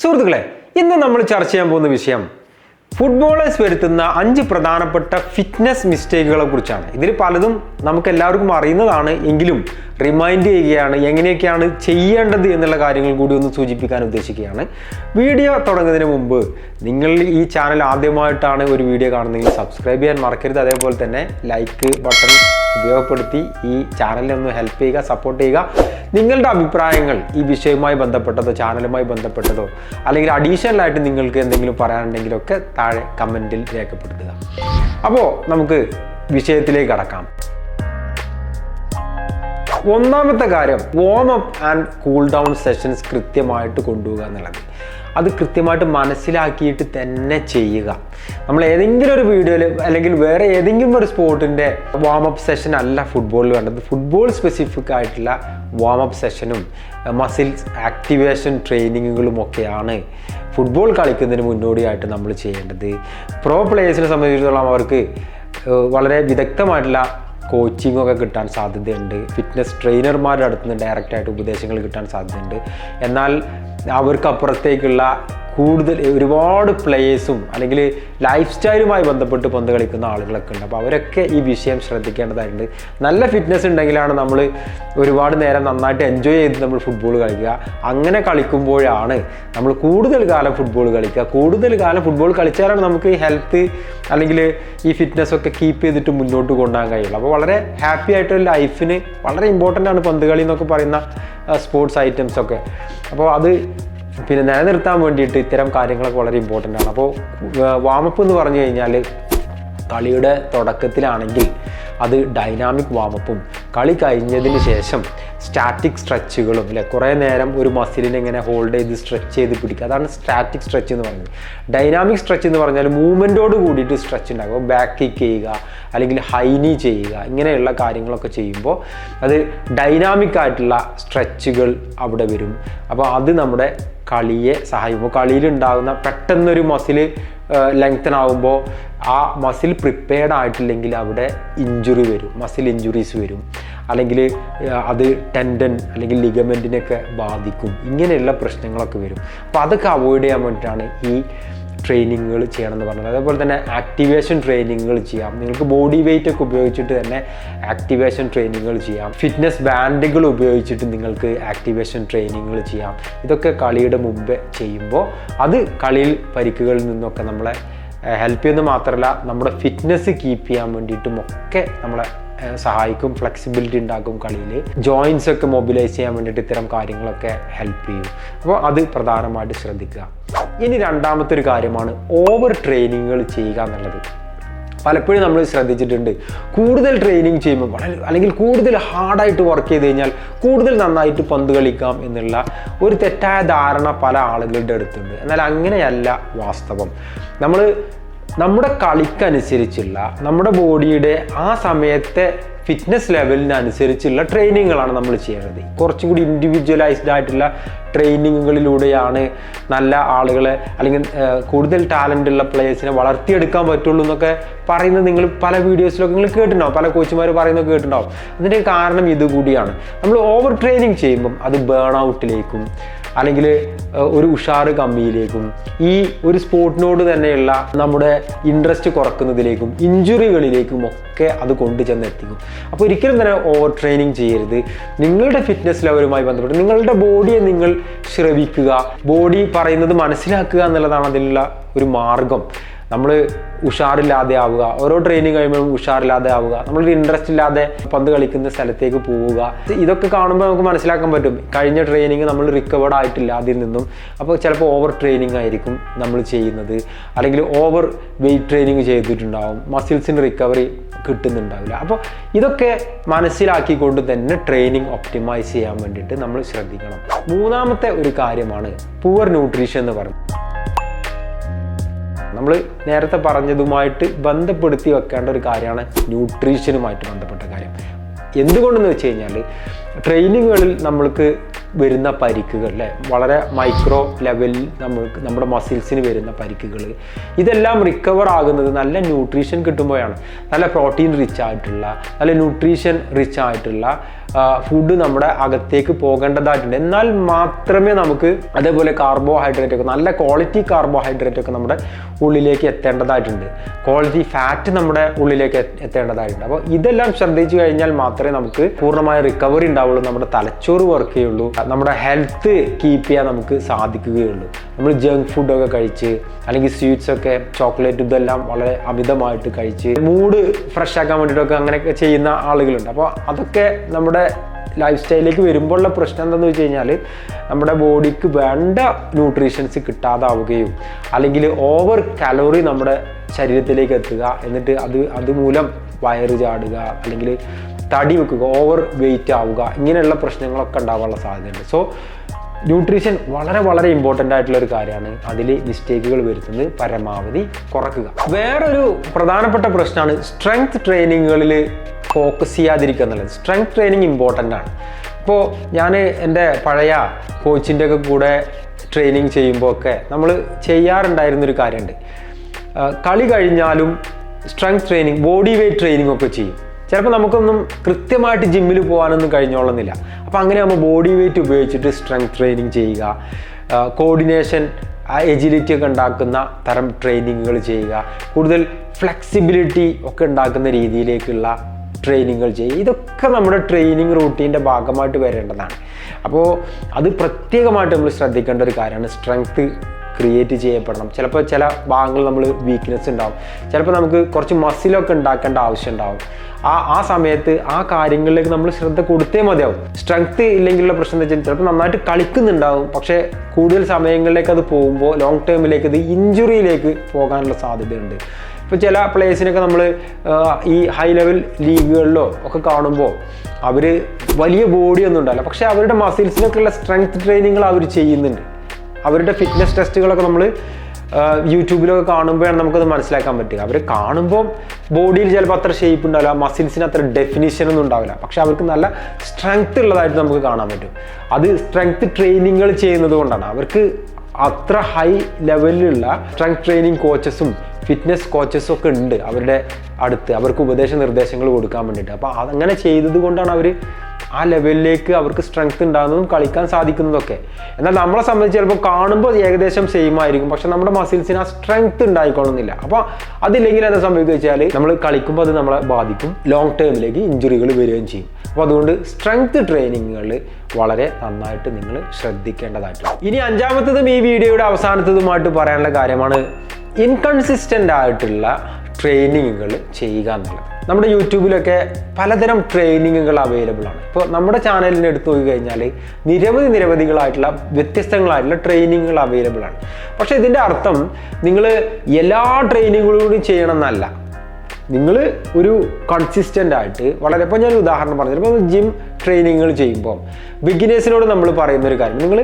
സുഹൃത്തുക്കളെ ഇന്ന് നമ്മൾ ചർച്ച ചെയ്യാൻ പോകുന്ന വിഷയം ഫുട്ബോളേഴ്സ് വരുത്തുന്ന അഞ്ച് പ്രധാനപ്പെട്ട ഫിറ്റ്നസ് മിസ്റ്റേക്കുകളെ കുറിച്ചാണ്. ഇതിൽ പലതും നമുക്ക് എല്ലാവർക്കും അറിയുന്നതാണ്. എങ്കിലും റിമൈൻഡ് ചെയ്യുകയാണ് എങ്ങനെയൊക്കെയാണ് ചെയ്യേണ്ടത് എന്നുള്ള കാര്യങ്ങൾ കൂടി ഒന്ന് സൂചിപ്പിക്കാൻ ഉദ്ദേശിക്കുകയാണ്. വീഡിയോ തുടങ്ങുന്നതിന് മുമ്പ് നിങ്ങൾ ഈ ചാനൽ ആദ്യമായിട്ടാണ് ഒരു വീഡിയോ കാണുന്നതെങ്കിൽ സബ്സ്ക്രൈബ് ചെയ്യാൻ മറക്കരുത്. അതേപോലെ തന്നെ ലൈക്ക് ബട്ടൺ ഉപയോഗപ്പെടുത്തി ഈ ചാനലിനെ ഒന്ന് ഹെൽപ്പ് ചെയ്യുക സപ്പോർട്ട് ചെയ്യുക. നിങ്ങളുടെ അഭിപ്രായങ്ങൾ ഈ വിഷയവുമായി ബന്ധപ്പെട്ടതോ ചാനലുമായി ബന്ധപ്പെട്ടതോ അല്ലെങ്കിൽ അഡീഷണൽ ആയിട്ട് നിങ്ങൾക്ക് എന്തെങ്കിലും പറയാനുണ്ടെങ്കിലൊക്കെ താഴെ കമന്റിൽ രേഖപ്പെടുത്തുക. അപ്പോൾ നമുക്ക് വിഷയത്തിലേക്ക് കടക്കാം. ഒന്നാമത്തെ കാര്യം warm up and cool down sessions കൃത്യമായിട്ട് കൊണ്ടുപോകുക എന്നുള്ളത്. അത് കൃത്യമായിട്ട് മനസ്സിലാക്കിയിട്ട് തന്നെ ചെയ്യുക. നമ്മൾ ഏതെങ്കിലും ഒരു വീഡിയോയിൽ അല്ലെങ്കിൽ വേറെ ഏതെങ്കിലും ഒരു സ്പോർട്ടിന്റെ വാം അപ്പ് സെഷൻ അല്ല ഫുട്ബോളിൽ വേണ്ടത്. ഫുട്ബോൾ സ്പെസിഫിക് ആയിട്ടുള്ള വാം അപ്പ് സെഷനും മസിൽസ് ആക്ടിവേഷൻ ട്രെയിനിങ്ങുകളും ഒക്കെയാണ് ഫുട്ബോൾ കളിക്കുന്നതിന് മുന്നോടിയായിട്ട് നമ്മൾ ചെയ്യേണ്ടത്. പ്രോ പ്ലേയേഴ്സിനെ സംബന്ധിച്ചിടത്തോളം അവർക്ക് വളരെ വിദഗ്ധമായിട്ടുള്ള കോച്ചിങ് ഒക്കെ കിട്ടാൻ സാധ്യതയുണ്ട്. ഫിറ്റ്നസ് ട്രെയിനർമാരുടെ അടുത്ത് നിന്ന് ഡയറക്റ്റായിട്ട് ഉപദേശങ്ങൾ കിട്ടാൻ സാധ്യതയുണ്ട്. എന്നാൽ അവർക്ക് അപ്പുറത്തേക്കുള്ള കൂടുതൽ ഒരുപാട് പ്ലേയേഴ്സും അല്ലെങ്കിൽ ലൈഫ് സ്റ്റൈലുമായി ബന്ധപ്പെട്ട് പന്ത് കളിക്കുന്ന ആളുകളൊക്കെ ഉണ്ട്. അപ്പോൾ അവരൊക്കെ ഈ വിഷയം ശ്രദ്ധിക്കേണ്ടതായിട്ടുണ്ട്. നല്ല ഫിറ്റ്നസ് ഉണ്ടെങ്കിലാണ് നമ്മൾ ഒരുപാട് നേരം നന്നായിട്ട് എൻജോയ് ചെയ്ത് നമ്മൾ ഫുട്ബോൾ കളിക്കുക. അങ്ങനെ കളിക്കുമ്പോഴാണ് നമ്മൾ കൂടുതൽ കാലം ഫുട്ബോൾ കളിക്കുക. കൂടുതൽ കാലം ഫുട്ബോൾ കളിച്ചാലാണ് നമുക്ക് ഈ ഹെൽത്ത് അല്ലെങ്കിൽ ഈ ഫിറ്റ്നസ് ഒക്കെ കീപ്പ് ചെയ്തിട്ട് മുന്നോട്ട് കൊണ്ടുപോകാൻ കഴിയുള്ളൂ. അപ്പോൾ വളരെ ഹാപ്പി ആയിട്ടൊരു ലൈഫിന് വളരെ ഇമ്പോർട്ടന്റ് ആണ് പന്ത് കളി എന്നൊക്കെ പറയുന്ന സ്പോർട്സ് ഐറ്റംസ് ഒക്കെ. അപ്പോൾ അത് പിന്നെ നിലനിർത്താൻ വേണ്ടിയിട്ട് ഇത്തരം കാര്യങ്ങളൊക്കെ വളരെ ഇമ്പോർട്ടന്റ് ആണ്. അപ്പോൾ വാമപ്പ് എന്ന് പറഞ്ഞു കഴിഞ്ഞാൽ കളിയുടെ തുടക്കത്തിലാണെങ്കിൽ അത് ഡൈനാമിക് വാമപ്പും കളി കഴിഞ്ഞതിന് ശേഷം സ്റ്റാറ്റിക് സ്ട്രെച്ചുകളും അല്ലെ? കുറേ നേരം ഒരു മസിലിനെ ഇങ്ങനെ ഹോൾഡ് ചെയ്ത് സ്ട്രെച്ച് ചെയ്ത് പിടിക്കുക. അതാണ് സ്റ്റാറ്റിക് സ്ട്രെച്ച് എന്ന് പറയുന്നത്. ഡൈനാമിക് സ്ട്രെച്ച് എന്ന് പറഞ്ഞാൽ മൂവ്മെന്റോട് കൂടിയിട്ട് സ്ട്രെച്ച് ഉണ്ടാകും ബാക്ക് കിക്ക് ചെയ്യുക അല്ലെങ്കിൽ ഹൈനി ചെയ്യുക ഇങ്ങനെയുള്ള കാര്യങ്ങളൊക്കെ ചെയ്യുമ്പോൾ അത് ഡൈനാമിക് ആയിട്ടുള്ള സ്ട്രെച്ചുകൾ അവിടെ വരും. അപ്പോൾ അത് നമ്മുടെ കളിയെ സഹായിക്കും. കളിയിലുണ്ടാകുന്ന പെട്ടെന്നൊരു മസിൽ ലെങ്തൻ ആകുമ്പോൾ ആ മസിൽ പ്രിപ്പയർഡ് ആയിട്ടില്ലെങ്കിൽ അവിടെ ഇഞ്ചുറി വരും. മസിൽ ഇഞ്ചുറീസ് വരും. അല്ലെങ്കിൽ അത് ടെൻഡൻ അല്ലെങ്കിൽ ലിഗമെന്റിനൊക്കെ ബാധിക്കും. ഇങ്ങനെയുള്ള പ്രശ്നങ്ങളൊക്കെ വരും. അപ്പോൾ അതൊക്കെ അവോയ്ഡ് ചെയ്യാൻ വേണ്ടിയിട്ടാണ് ഈ ട്രെയിനിങ്ങുകൾ ചെയ്യണമെന്ന് പറഞ്ഞത്. അതേപോലെ തന്നെ ആക്ടിവേഷൻ ട്രെയിനിങ്ങുകൾ ചെയ്യാം. നിങ്ങൾക്ക് ബോഡി വെയിറ്റ് ഒക്കെ ഉപയോഗിച്ചിട്ട് തന്നെ ആക്ടിവേഷൻ ട്രെയിനിങ്ങുകൾ ചെയ്യാം. ഫിറ്റ്നസ് ബാൻഡുകൾ ഉപയോഗിച്ചിട്ട് നിങ്ങൾക്ക് ആക്ടിവേഷൻ ട്രെയിനിങ്ങുകൾ ചെയ്യാം. ഇതൊക്കെ കളിയുടെ മുമ്പേ ചെയ്യുമ്പോൾ അത് കളിയിൽ പരിക്കുകളിൽ നിന്നൊക്കെ നമ്മളെ ഹെൽപ്പ് ചെയ്യുന്നത് മാത്രമല്ല നമ്മുടെ ഫിറ്റ്നസ് കീപ്പ് ചെയ്യാൻ വേണ്ടിയിട്ടും ഒക്കെ നമ്മളെ സഹായിക്കും ഫ്ലെക്സിബിലിറ്റി ഉണ്ടാക്കും കളിയിൽ ജോയിൻസ് ഒക്കെ മൊബിലൈസ് ചെയ്യാൻ വേണ്ടിയിട്ട് ഇത്തരം കാര്യങ്ങളൊക്കെ ഹെൽപ്പ് ചെയ്യും. അപ്പോൾ അത് പ്രധാനമായിട്ട് ശ്രദ്ധിക്കുക. ഇനി രണ്ടാമത്തെ ഒരു കാര്യമാണ് ഓവർ ട്രെയിനിങ്ങുകൾ ചെയ്യുക എന്നുള്ളത്. പലപ്പോഴും നമ്മൾ ശ്രദ്ധിച്ചിട്ടുണ്ട്. കൂടുതൽ ട്രെയിനിങ് ചെയ്യുമ്പോൾ വളരെ അല്ലെങ്കിൽ കൂടുതൽ ഹാർഡായിട്ട് വർക്ക് ചെയ്ത് കഴിഞ്ഞാൽ കൂടുതൽ നന്നായിട്ട് പന്ത് കളിക്കാം എന്നുള്ള ഒരു തെറ്റായ ധാരണ പല ആളുകളുടെ അടുത്തുണ്ട്. എന്നാൽ അങ്ങനെയല്ല വാസ്തവം. നമ്മൾ നമ്മുടെ കളിക്കനുസരിച്ചുള്ള നമ്മുടെ ബോഡിയുടെ ആ സമയത്തെ ഫിറ്റ്നസ് ലെവലിനനുസരിച്ചുള്ള ട്രെയിനിങ്ങുകളാണ് നമ്മൾ ചെയ്യേണ്ടത് കുറച്ചും കൂടി ഇൻഡിവിജ്വലൈസ്ഡ് ആയിട്ടുള്ള ട്രെയിനിങ്ങുകളിലൂടെയാണ് നല്ല ആളുകളെ അല്ലെങ്കിൽ കൂടുതൽ ടാലന്റ് ഉള്ള പ്ലേയേഴ്സിനെ വളർത്തിയെടുക്കാൻ പറ്റുള്ളൂ എന്നൊക്കെ പറയുന്നത് നിങ്ങൾ പല വീഡിയോസിലൊക്കെ നിങ്ങൾ കേട്ടിട്ടുണ്ടാവും. പല കോച്ചുമാർ പറയുന്നത് കേട്ടിട്ടുണ്ടാവും. അതിന്റെ കാരണം ഇതുകൂടിയാണ്. നമ്മൾ ഓവർ ട്രെയിനിങ് ചെയ്യുമ്പം അത് ബേൺ ഔട്ടിലേക്കും അല്ലെങ്കിൽ ഒരു ഉഷാറ് കമ്മിയിലേക്കും ഈ ഒരു സ്പോർട്ടിനോട് തന്നെയുള്ള നമ്മുടെ ഇൻട്രസ്റ്റ് കുറക്കുന്നതിലേക്കും ഇഞ്ചുറികളിലേക്കും ഒക്കെ അത് കൊണ്ടു ചെന്നെത്തിക്കും. അപ്പോൾ ഒരിക്കലും തന്നെ ഓവർ ട്രെയിനിങ് ചെയ്യരുത്. നിങ്ങളുടെ ഫിറ്റ്നസ് ലെവലുമായി ബന്ധപ്പെട്ട് നിങ്ങളുടെ ബോഡിയെ നിങ്ങൾ ശ്രവിക്കുക. ബോഡി പറയുന്നത് മനസ്സിലാക്കുക എന്നുള്ളതാണ് അതിലുള്ള ഒരു മാർഗം. നമ്മൾ ഉഷാറില്ലാതെ ആവുക. ഓരോ ട്രെയിനിങ് കഴിയുമ്പോഴും ഉഷാറില്ലാതെ ആവുക. നമ്മളൊരു ഇൻട്രസ്റ്റ് ഇല്ലാതെ പന്ത് കളിക്കുന്ന സ്ഥലത്തേക്ക് പോവുക. ഇതൊക്കെ കാണുമ്പോൾ നമുക്ക് മനസ്സിലാക്കാൻ പറ്റും. കഴിഞ്ഞ ട്രെയിനിങ് നമ്മൾ റിക്കവേർഡ് ആയിട്ടില്ല അതിൽ നിന്നും. അപ്പോൾ ചിലപ്പോൾ ഓവർ ട്രെയിനിങ് ആയിരിക്കും നമ്മൾ ചെയ്യുന്നത്. അല്ലെങ്കിൽ ഓവർ വെയിറ്റ് ട്രെയിനിങ് ചെയ്തിട്ടുണ്ടാവും. മസിൽസിന് റിക്കവറി കിട്ടുന്നുണ്ടാവില്ല. അപ്പോൾ ഇതൊക്കെ മനസ്സിലാക്കിക്കൊണ്ട് തന്നെ ട്രെയിനിങ് ഒപ്റ്റിമൈസ് ചെയ്യാൻ വേണ്ടിയിട്ട് നമ്മൾ ശ്രദ്ധിക്കണം. മൂന്നാമത്തെ ഒരു കാര്യമാണ് പൂവർ ന്യൂട്രീഷൻ എന്ന് പറയുന്നത്. നമ്മൾ നേരത്തെ പറഞ്ഞതുമായിട്ട് ബന്ധപ്പെടുത്തി വെക്കേണ്ട ഒരു കാര്യമാണ് ന്യൂട്രീഷനുമായിട്ട് ബന്ധപ്പെട്ട കാര്യം. എന്തുകൊണ്ടെന്ന് വെച്ച് കഴിഞ്ഞാൽ ട്രെയിനിങ്ങുകളിൽ നമ്മൾക്ക് വരുന്ന പരിക്കുകൾ അല്ലേ? വളരെ മൈക്രോ ലെവലിൽ നമ്മൾക്ക് നമ്മുടെ മസിൽസിന് വരുന്ന പരിക്കുകൾ ഇതെല്ലാം റിക്കവർ ആകുന്നത് നല്ല ന്യൂട്രീഷൻ കിട്ടുമ്പോഴാണ്. നല്ല പ്രോട്ടീൻ റിച്ച് ആയിട്ടുള്ള നല്ല ന്യൂട്രീഷൻ റിച്ച് ആയിട്ടുള്ള ഫുഡ് നമ്മുടെ അകത്തേക്ക് പോകേണ്ടതായിട്ടുണ്ട്. എന്നാൽ മാത്രമേ നമുക്ക് അതേപോലെ കാർബോഹൈഡ്രേറ്റ് ഒക്കെ നല്ല ക്വാളിറ്റി കാർബോഹൈഡ്രേറ്റ് ഒക്കെ നമ്മുടെ ഉള്ളിലേക്ക് എത്തേണ്ടതായിട്ടുണ്ട്. ക്വാളിറ്റി ഫാറ്റ് നമ്മുടെ ഉള്ളിലേക്ക് എത്തേണ്ടതായിട്ടുണ്ട്. അപ്പോൾ ഇതെല്ലാം ശ്രദ്ധിച്ചു കഴിഞ്ഞാൽ മാത്രമേ നമുക്ക് പൂർണമായ റിക്കവറി ഉണ്ടാവുള്ളൂ നമ്മുടെ തലച്ചോറ് വർക്ക് ചെയ്യുള്ളൂ നമ്മുടെ ഹെൽത്ത് കീപ്പ് ചെയ്യാൻ നമുക്ക് സാധിക്കുകയുള്ളൂ. നമ്മൾ ജങ്ക് ഫുഡൊക്കെ കഴിച്ച് അല്ലെങ്കിൽ സ്വീറ്റ്സ് ഒക്കെ ചോക്ലേറ്റ് ഇതെല്ലാം വളരെ അമിതമായിട്ട് കഴിച്ച് മൂഡ് ഫ്രഷ് ആക്കാൻ വേണ്ടിയിട്ടൊക്കെ അങ്ങനെയൊക്കെ ചെയ്യുന്ന ആളുകളുണ്ട്. അപ്പോൾ അതൊക്കെ നമ്മുടെ ലൈഫ് സ്റ്റൈലിലേക്ക് വരുമ്പോഴുള്ള പ്രശ്നം എന്താണെന്ന് വെച്ച് കഴിഞ്ഞാൽ നമ്മുടെ ബോഡിക്ക് വേണ്ട ന്യൂട്രീഷൻസ് കിട്ടാതാവുകയും അല്ലെങ്കിൽ ഓവർ കലോറി നമ്മുടെ ശരീരത്തിലേക്ക് എത്തുക എന്നിട്ട് അത് അതുമൂലം വയറ് ചാടുക അല്ലെങ്കിൽ തടി വെക്കുക ഓവർ വെയിറ്റ് ആവുക ഇങ്ങനെയുള്ള പ്രശ്നങ്ങളൊക്കെ ഉണ്ടാവാനുള്ള സാധ്യതയുണ്ട്. സോ ന്യൂട്രീഷൻ വളരെ വളരെ ഇമ്പോർട്ടന്റ് ആയിട്ടുള്ള ഒരു കാര്യമാണ്. അതിൽ മിസ്റ്റേക്കുകൾ വരുത്തുന്നത് പരമാവധി കുറക്കുക. വേറൊരു പ്രധാനപ്പെട്ട പ്രശ്നമാണ് സ്ട്രെങ്ത് ട്രെയിനിങ്ങുകളിൽ ഫോക്കസ് ചെയ്യാതിരിക്കുക എന്നുള്ളത്. സ്ട്രെങ്ത് ട്രെയിനിങ് ഇമ്പോർട്ടന്റ് ആണ്. ഇപ്പോൾ ഞാൻ എന്റെ പഴയ കോച്ചിന്റെ ഒക്കെ കൂടെ ട്രെയിനിങ് ചെയ്യുമ്പോൾ ഒക്കെ നമ്മൾ ചെയ്യാറുണ്ടായിരുന്നൊരു കാര്യമുണ്ട്. കളി കഴിഞ്ഞാലും strength training body weight training ഒക്കെ ചെയ്യും. ചിലപ്പോൾ നമുക്കൊന്നും കൃത്യമായിട്ട് ജിമ്മിൽ പോകാനൊന്നും കഴിഞ്ഞോളുന്നില്ല. അപ്പോൾ അങ്ങനെ നമ്മൾ ബോഡി വെയ്റ്റ് ഉപയോഗിച്ചിട്ട് സ്ട്രെങ്ത് ട്രെയിനിങ് ചെയ്യുക. കോർഡിനേഷൻ എജിലിറ്റി ഒക്കെ ഉണ്ടാക്കുന്ന തരം ട്രെയിനിങ്ങുകൾ ചെയ്യുക. കൂടുതൽ ഫ്ലെക്സിബിലിറ്റി ഒക്കെ ഉണ്ടാക്കുന്ന രീതിയിലേക്കുള്ള ട്രെയിനിങ്ങുകൾ ചെയ്യുക. ഇതൊക്കെ നമ്മുടെ ട്രെയിനിങ് റൂട്ടീന്റെ ഭാഗമായിട്ട് വരേണ്ടതാണ്. അപ്പോൾ അത് പ്രത്യേകമായിട്ട് നമ്മൾ ശ്രദ്ധിക്കേണ്ട ഒരു കാര്യമാണ് സ്ട്രെങ്ത് ക്രിയേറ്റ് ചെയ്യപ്പെടണം. ചിലപ്പോൾ ചില ഭാഗങ്ങളിൽ നമ്മൾ വീക്ക്നെസ് ഉണ്ടാവും ചിലപ്പോൾ നമുക്ക് കുറച്ച് മസിലൊക്കെ ഉണ്ടാക്കേണ്ട ആവശ്യം ഉണ്ടാവും ആ ആ സമയത്ത് ആ കാര്യങ്ങളിലേക്ക് നമ്മൾ ശ്രദ്ധ കൊടുത്തേ മതിയാവും. സ്ട്രെങ്ത് ഇല്ലെങ്കിലുള്ള പ്രശ്നം എന്താ വെച്ചാൽ ചിലപ്പോൾ നന്നായിട്ട് കളിക്കുന്നുണ്ടാവും. പക്ഷേ കൂടുതൽ സമയങ്ങളിലേക്ക് അത് പോകുമ്പോൾ ലോങ് ടേമിലേക്ക് അത് ഇഞ്ചുറിയിലേക്ക് പോകാനുള്ള സാധ്യതയുണ്ട്. ഇപ്പോൾ ചില പ്ലേയേഴ്സിനൊക്കെ നമ്മൾ ഈ ഹൈ ലെവൽ ലീഗുകളിലോ ഒക്കെ കാണുമ്പോൾ അവർ വലിയ ബോഡിയൊന്നും ഉണ്ടാവില്ല. പക്ഷേ അവരുടെ മസിൽസിനൊക്കെയുള്ള സ്ട്രെങ്ത് ട്രെയിനിങ്ങൾ അവർ ചെയ്യുന്നുണ്ട്. അവരുടെ ഫിറ്റ്നസ് ടെസ്റ്റുകളൊക്കെ നമ്മൾ യൂട്യൂബിലൊക്കെ കാണുമ്പോഴാണ് നമുക്കത് മനസ്സിലാക്കാൻ പറ്റുക. അവർ കാണുമ്പോൾ ബോഡിയിൽ ചിലപ്പോൾ അത്ര ഷേപ്പ് ഉണ്ടാവില്ല മസിൽസിന് അത്ര ഡെഫിനിഷൻ ഒന്നും ഉണ്ടാവില്ല. പക്ഷെ അവർക്ക് നല്ല സ്ട്രെങ്ത് ഉള്ളതായിട്ട് നമുക്ക് കാണാൻ പറ്റും. അത് സ്ട്രെങ്ത് ട്രെയിനിങ്ങുകൾ ചെയ്യുന്നത് കൊണ്ടാണ്. അവർക്ക് അത്ര ഹൈ ലെവലിലുള്ള സ്ട്രെങ്ത് ട്രെയിനിങ് കോച്ചസും ഫിറ്റ്നസ് കോച്ചസും ഒക്കെ ഉണ്ട് അവരുടെ അടുത്ത്. അവർക്ക് ഉപദേശ നിർദ്ദേശങ്ങൾ കൊടുക്കാൻ വേണ്ടിയിട്ട്. അപ്പോൾ അതങ്ങനെ ചെയ്തത് കൊണ്ടാണ് അവർ ആ ലെവലിലേക്ക് അവർക്ക് സ്ട്രെങ്ത് ഉണ്ടാകുന്നതും കളിക്കാൻ സാധിക്കുന്നതൊക്കെ. എന്നാൽ നമ്മളെ സംബന്ധിച്ച് ചിലപ്പോൾ കാണുമ്പോൾ ഏകദേശം സെയിം ആയിരിക്കും. പക്ഷെ നമ്മുടെ മസിൽസിന് ആ സ്ട്രെങ്ത് ഉണ്ടായിക്കൊള്ളുന്നില്ല. അപ്പോൾ അതില്ലെങ്കിൽ എന്താ സംഭവിക്കുക വെച്ചാൽ നമ്മൾ കളിക്കുമ്പോൾ അത് നമ്മളെ ബാധിക്കും. ലോങ് ടേമിലേക്ക് ഇഞ്ചുറികൾ വരികയും ചെയ്യും. അപ്പോൾ അതുകൊണ്ട് സ്ട്രെങ്ത് ട്രെയിനിങ്ങുകൾ വളരെ നന്നായിട്ട് നിങ്ങൾ ശ്രദ്ധിക്കേണ്ടതായിട്ടുണ്ട്. ഇനി അഞ്ചാമത്തതും ഈ വീഡിയോയുടെ അവസാനത്തതുമായിട്ട് പറയാനുള്ള കാര്യമാണ്. ഇൻകൺസിസ്റ്റന്റ് ആയിട്ടുള്ള ട്രെയിനിങ്ങുകൾ ചെയ്യുക എന്നുള്ളത്. നമ്മുടെ യൂട്യൂബിലൊക്കെ പലതരം ട്രെയിനിങ്ങുകൾ അവൈലബിൾ ആണ്. ഇപ്പോൾ നമ്മുടെ ചാനലിന് എടുത്തു നോക്കി കഴിഞ്ഞാൽ നിരവധി നിരവധികളായിട്ടുള്ള വ്യത്യസ്തങ്ങളായിട്ടുള്ള ട്രെയിനിങ്ങുകൾ അവൈലബിൾ ആണ്. പക്ഷേ ഇതിന്റെ അർത്ഥം നിങ്ങൾ എല്ലാ ട്രെയിനിങ്ങുകളും ചെയ്യണം എന്നല്ല. നിങ്ങൾ ഒരു കൺസിസ്റ്റന്റ് ആയിട്ട് വളരെ ഇപ്പോൾ ഞാൻ ഉദാഹരണം പറഞ്ഞു ഇപ്പോൾ ജിം ട്രെയിനിങ്ങുകൾ ചെയ്യുമ്പോൾ ബിഗിനേഴ്സിനോട് നമ്മൾ പറയുന്ന ഒരു കാര്യം നിങ്ങൾ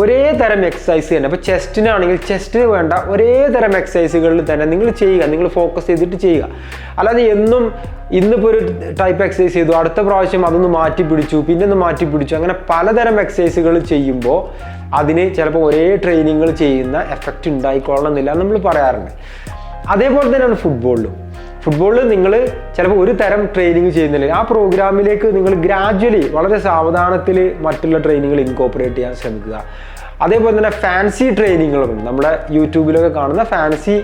ഒരേ തരം എക്സസൈസ് തന്നെ ഇപ്പോൾ ചെസ്റ്റിനാണെങ്കിൽ ചെസ്റ്റിന് വേണ്ട ഒരേ തരം എക്സസൈസുകളിൽ തന്നെ നിങ്ങൾ ചെയ്യുക നിങ്ങൾ ഫോക്കസ് ചെയ്തിട്ട് ചെയ്യുക. അല്ലാതെ എന്നും ഇന്നിപ്പോൾ ഒരു ടൈപ്പ് എക്സസൈസ് ചെയ്തു അടുത്ത പ്രാവശ്യം അതൊന്ന് മാറ്റി പിടിച്ചു പിന്നെ ഒന്ന് മാറ്റി പിടിച്ചു അങ്ങനെ പലതരം എക്സസൈസുകൾ ചെയ്യുമ്പോൾ അതിന് ചിലപ്പോൾ ഒരേ ട്രെയിനിങ്ങുകൾ ചെയ്യുന്ന എഫക്റ്റ് ഉണ്ടായിക്കൊള്ളണമെന്നില്ല നമ്മൾ പറയാറുണ്ട്. അതേപോലെ തന്നെയാണ് ഫുട്ബോളിലും ഫുട്ബോളിൽ നിങ്ങൾ ചിലപ്പോൾ ഒരു തരം ട്രെയിനിങ് ചെയ്യുന്നില്ല. ആ പ്രോഗ്രാമിലേക്ക് നിങ്ങൾ ഗ്രാജ്വലി വളരെ സാവധാനത്തിൽ മറ്റുള്ള ട്രെയിനിങ്ങൾ ഇൻകോപ്പറേറ്റ് ചെയ്യാൻ ശ്രമിക്കുക. അതേപോലെ തന്നെ ഫാൻസി ട്രെയിനിങ്ങുകളുണ്ട് നമ്മുടെ യൂട്യൂബിലൊക്കെ കാണുന്ന ഫാൻസി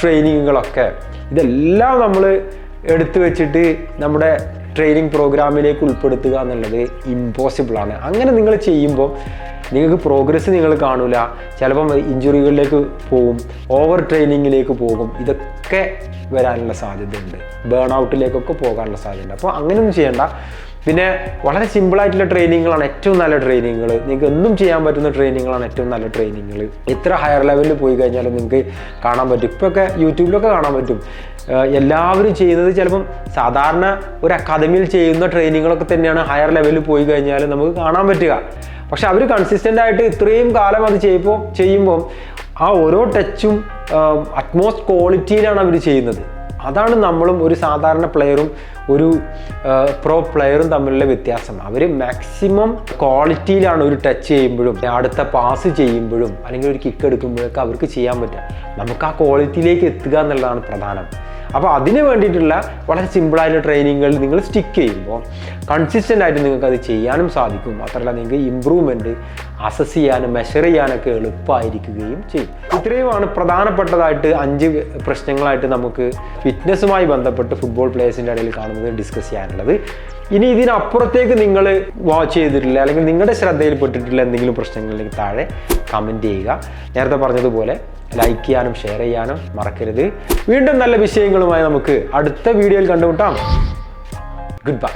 ട്രെയിനിങ്ങുകളൊക്കെ ഇതെല്ലാം നമ്മൾ എടുത്തു വെച്ചിട്ട് നമ്മുടെ ട്രെയിനിങ് പ്രോഗ്രാമിലേക്ക് ഉൾപ്പെടുത്തുക എന്നുള്ളത് ഇമ്പോസിബിളാണ് അങ്ങനെ നിങ്ങൾ ചെയ്യുമ്പോൾ നിങ്ങൾക്ക് പ്രോഗ്രസ് നിങ്ങൾ കാണൂല. ചിലപ്പം ഇഞ്ചുറികളിലേക്ക് പോകും ഓവർ ട്രെയിനിങ്ങിലേക്ക് പോകും. ഇതൊക്കെ വരാനുള്ള സാധ്യതയുണ്ട്. ബേൺ ഔട്ടിലേക്കൊക്കെ പോകാനുള്ള സാധ്യതയുണ്ട്. അപ്പോൾ അങ്ങനെയൊന്നും ചെയ്യേണ്ട. പിന്നെ വളരെ സിമ്പിളായിട്ടുള്ള ട്രെയിനിങ്ങുകളാണ് ഏറ്റവും നല്ല ട്രെയിനിങ്ങുകൾ നിങ്ങൾക്ക് എന്നും ചെയ്യാൻ പറ്റുന്ന ട്രെയിനിങ്ങുകളാണ് ഏറ്റവും നല്ല ട്രെയിനിങ്ങുകൾ ഇത്ര ഹയർ ലെവലിൽ പോയി കഴിഞ്ഞാലും നിങ്ങൾക്ക് കാണാൻ പറ്റും. ഇപ്പോഴൊക്കെ യൂട്യൂബിലൊക്കെ കാണാൻ പറ്റും. എല്ലാവരും ചെയ്യുന്നത് ചിലപ്പം സാധാരണ ഒരു അക്കാദമിയിൽ ചെയ്യുന്ന ട്രെയിനിങ്ങുകളൊക്കെ തന്നെയാണ് ഹയർ ലെവലിൽ പോയി കഴിഞ്ഞാൽ നമുക്ക് കാണാൻ പറ്റുക. പക്ഷെ അവർ കൺസിസ്റ്റന്റ് ആയിട്ട് ഇത്രയും കാലം അത് ചെയ്യുമ്പോൾ ചെയ്യുമ്പോൾ ആ ഓരോ ടച്ചും അറ്റ്മോസ്റ്റ് ക്വാളിറ്റിയിലാണ് അവർ ചെയ്യുന്നത്. അതാണ് നമ്മളും ഒരു സാധാരണ പ്ലെയറും ഒരു പ്രോ പ്ലെയറും തമ്മിലുള്ള വ്യത്യാസം. അവർ മാക്സിമം ക്വാളിറ്റിയിലാണ് ഒരു ടച്ച് ചെയ്യുമ്പോഴും അടുത്ത പാസ് ചെയ്യുമ്പോഴും അല്ലെങ്കിൽ ഒരു കിക്ക് എടുക്കുമ്പോഴൊക്കെ അവർക്ക് ചെയ്യാൻ പറ്റുക. നമുക്ക് ആ ക്വാളിറ്റിയിലേക്ക് എത്തുക എന്നുള്ളതാണ് പ്രധാനം. അപ്പോൾ അതിന് വേണ്ടിയിട്ടുള്ള വളരെ സിമ്പിളായിട്ടുള്ള ട്രെയിനിങ്ങുകൾ നിങ്ങൾ സ്റ്റിക്ക് ചെയ്യുമ്പോൾ കൺസിസ്റ്റന്റ് ആയിട്ട് നിങ്ങൾക്ക് അത് ചെയ്യാനും സാധിക്കും. മാത്രമല്ല നിങ്ങൾക്ക് ഇമ്പ്രൂവ്മെന്റ് അസസ് ചെയ്യാനും മെഷർ ചെയ്യാനൊക്കെ എളുപ്പമായിരിക്കുകയും ചെയ്യും. ഇത്രയുമാണ് പ്രധാനപ്പെട്ടതായിട്ട് അഞ്ച് പ്രശ്നങ്ങളായിട്ട് നമുക്ക് ഫിറ്റ്നസ്സുമായി ബന്ധപ്പെട്ട് ഫുട്ബോൾ പ്ലേയേഴ്സിന്റെ ഇടയിൽ കാണുന്നത് ഡിസ്കസ് ചെയ്യാനുള്ളത്. ഇനി ഇതിനപ്പുറത്തേക്ക് നിങ്ങൾ വാച്ച് ചെയ്തിട്ടില്ല അല്ലെങ്കിൽ നിങ്ങളുടെ ശ്രദ്ധയിൽപ്പെട്ടിട്ടില്ല എന്തെങ്കിലും പ്രശ്നങ്ങളിലേക്ക് താഴെ കമന്റ് ചെയ്യുക. നേരത്തെ പറഞ്ഞതുപോലെ ലൈക്ക് ചെയ്യാനും ഷെയർ ചെയ്യാനും മറക്കരുത്. വീണ്ടും നല്ല വിഷയങ്ങളുമായി നമുക്ക് അടുത്ത വീഡിയോയിൽ കണ്ടുമുട്ടാം. Good bye